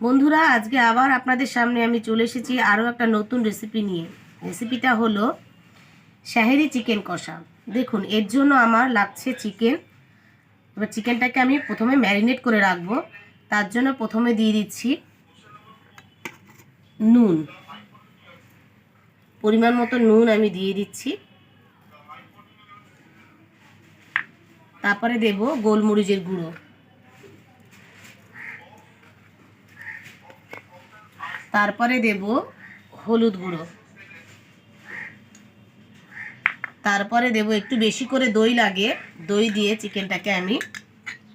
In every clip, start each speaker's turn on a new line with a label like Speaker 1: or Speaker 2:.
Speaker 1: বন্ধুরা, আজকে আবার আপনাদের সামনে আমি চলে এসেছি আরও একটা নতুন রেসিপি নিয়ে। রেসিপিটা হলো শাহেরি চিকেন কষা। দেখুন, এর জন্য আমার লাগছে চিকেন। এবার চিকেনটাকে আমি প্রথমে ম্যারিনেট করে রাখব। তার জন্য প্রথমে দিয়ে দিচ্ছি নুন। পরিমাণ মতো নুন আমি দিয়ে দিচ্ছি। তারপরে দেব গোলমরিচের গুঁড়ো। তারপরে দেব হলুদ গুঁড়ো। তারপরে দেব একটু বেশি করে দই লাগে। দই দিয়ে চিকেনটাকে আমি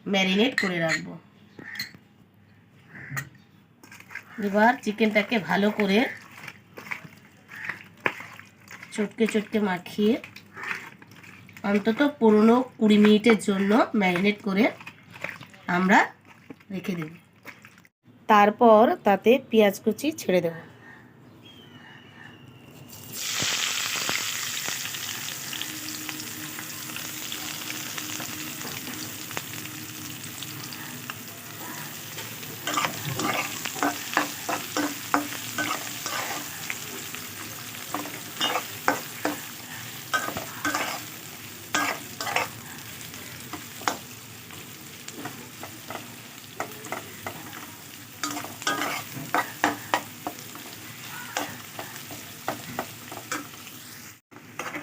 Speaker 1: ম্যারিনেট করে রাখব। এবার চিকেনটাকে ভালো করে চটকে চটকে মাখিয়ে অন্তত পনেরো কুড়ি মিনিটের জন্য ম্যারিনেট করে আমরা রেখে দেব। তারপর তাতে পেঁয়াজ কুচি ছেড়ে দেব।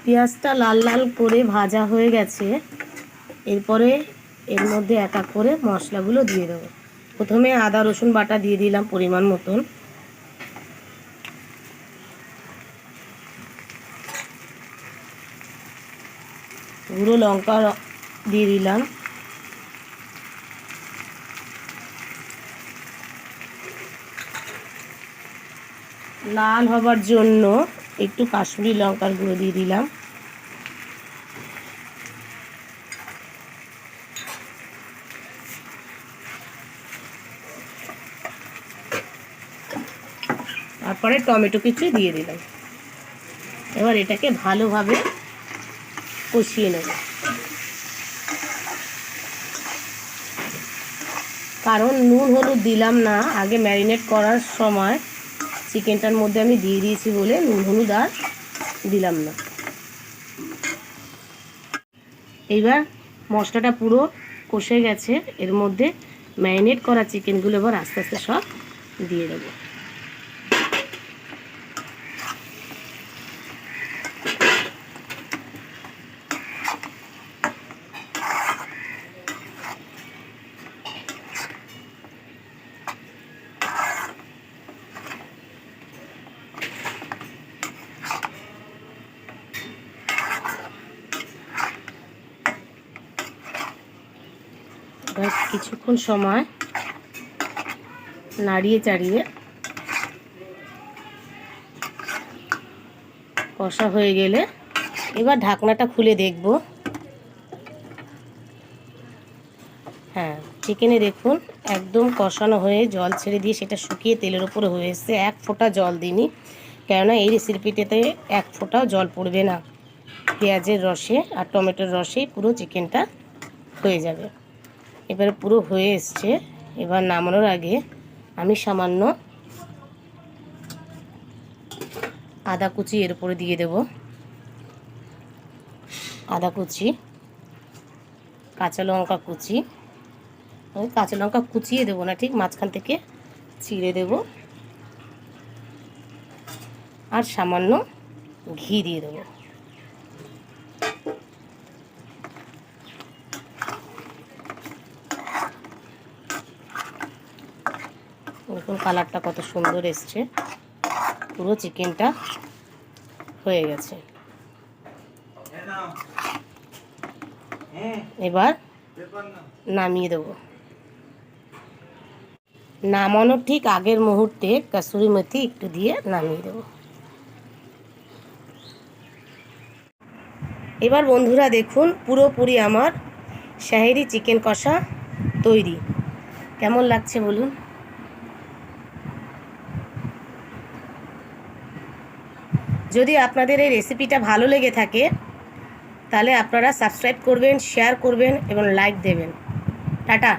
Speaker 1: পেঁয়াজটা লাল লাল করে ভাজা হয়ে গেছে, এরপরে এর মধ্যে এক এক করে মশলাগুলো দিয়ে দেবো। প্রথমে আদা, রসুন বাটা দিয়ে দিলাম পরিমাণ মতন। গুঁড়ো লঙ্কা দিয়ে দিলাম। লাল হবার জন্য একটু কাশ্মীরি লঙ্কার গুঁড়ো দিয়ে দিলাম। তারপরে টমেটো কিছু দিয়ে দিলাম। এবার এটাকে ভালোভাবে কষিয়ে নেব। কারণ নুন হলুদ দিলাম না, আগে ম্যারিনেট করার সময় চিকেনটার মধ্যে আমি দিয়ে দিয়েছি বলে নুন, হলুদ আর দিলাম না। এইবার মশলাটা পুরো কষে গেছে, এর মধ্যে ম্যারিনেট করা চিকেনগুলো এবার আস্তে আস্তে সব দিয়ে দেবো। এবার কিছুক্ষণ সময় নাড়িয়ে চাড়িয়ে কষা হয়ে গেলে এবার ঢাকনাটা খুলে দেখব। হ্যাঁ চিকেনে দেখুন, একদম কষানো হয়ে জল ছেড়ে দিয়ে সেটা শুকিয়ে তেলের উপরে হয়ে এসছে। এক ফোঁটা জল দিইনি, কেননা এই রেসিপিটাতে এক ফোঁটাও জল পড়বে না। পেঁয়াজের রসে আর টমেটোর রসেই পুরো চিকেনটা হয়ে যাবে। এবারে পুরো হয়ে এসছে। এবার নামানোর আগে আমি সামান্য আদা কুচি এর উপরে দিয়ে দেব। আদা কুচি, কাঁচা লঙ্কা কুচি। আমি কাঁচা লঙ্কা কুচিয়ে দেবো না, ঠিক মাঝখান থেকে চিড়ে দেব। আর সামান্য ঘি দিয়ে দেবো। দেখুন কালারটা কত সুন্দর এসছে। পুরো চিকেনটা হয়ে গেছে। এবার নামিয়ে দেব। নামানোর ঠিক আগের মুহূর্তে কাসুরি মেথি একটু দিয়ে নামিয়ে দেব। এবার বন্ধুরা দেখুন পুরোপুরি আমার শাহেরি চিকেন কষা তৈরি। কেমন লাগছে বলুন? যদি আপনাদের এই রেসিপিটা ভালো লেগে থাকে, তাহলে আপনারা সাবস্ক্রাইব করবেন শেয়ার করবেন এবং লাইক দেবেন। টাটা।